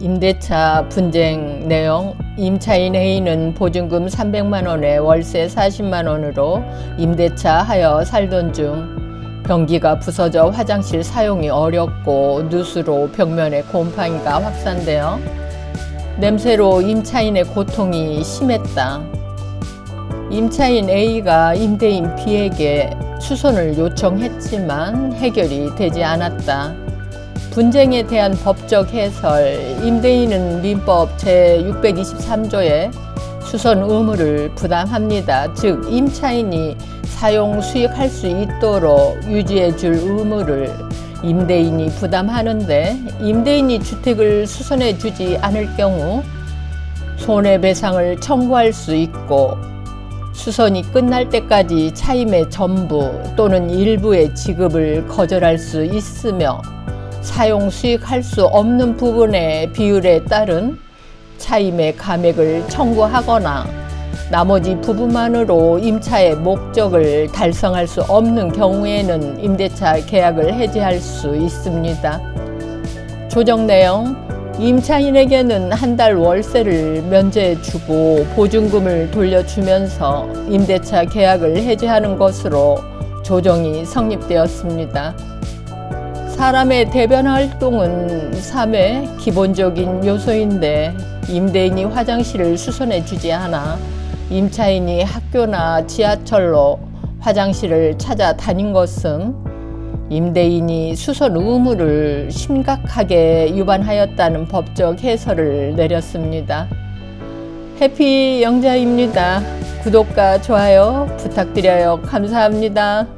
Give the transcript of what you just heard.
임대차 분쟁 내용 임차인 A는 보증금 300만 원에 월세 40만 원으로 임대차 하여 살던 중 변기가 부서져 화장실 사용이 어렵고 누수로 벽면에 곰팡이가 확산되어 냄새로 임차인의 고통이 심했다. 임차인 A가 임대인 B에게 수선을 요청했지만 해결이 되지 않았다. 분쟁에 대한 법적 해설 임대인은 민법 제623조에 수선 의무를 부담합니다. 즉 임차인이 사용 수익할 수 있도록 유지해 줄 의무를 임대인이 부담하는데 임대인이 주택을 수선해 주지 않을 경우 손해배상을 청구할 수 있고 수선이 끝날 때까지 차임의 전부 또는 일부의 지급을 거절할 수 있으며 사용 수익할 수 없는 부분의 비율에 따른 차임의 감액을 청구하거나 나머지 부분만으로 임차의 목적을 달성할 수 없는 경우에는 임대차 계약을 해지할 수 있습니다. 조정 내용 임차인에게는 한 달 월세를 면제해 주고 보증금을 돌려주면서 임대차 계약을 해지하는 것으로 조정이 성립되었습니다. 사람의 대변 활동은 삶의 기본적인 요소인데 임대인이 화장실을 수선해 주지 않아 임차인이 학교나 지하철로 화장실을 찾아 다닌 것은 임대인이 수선 의무를 심각하게 위반하였다는 법적 해설을 내렸습니다. 해피 영자입니다. 구독과 좋아요 부탁드려요. 감사합니다.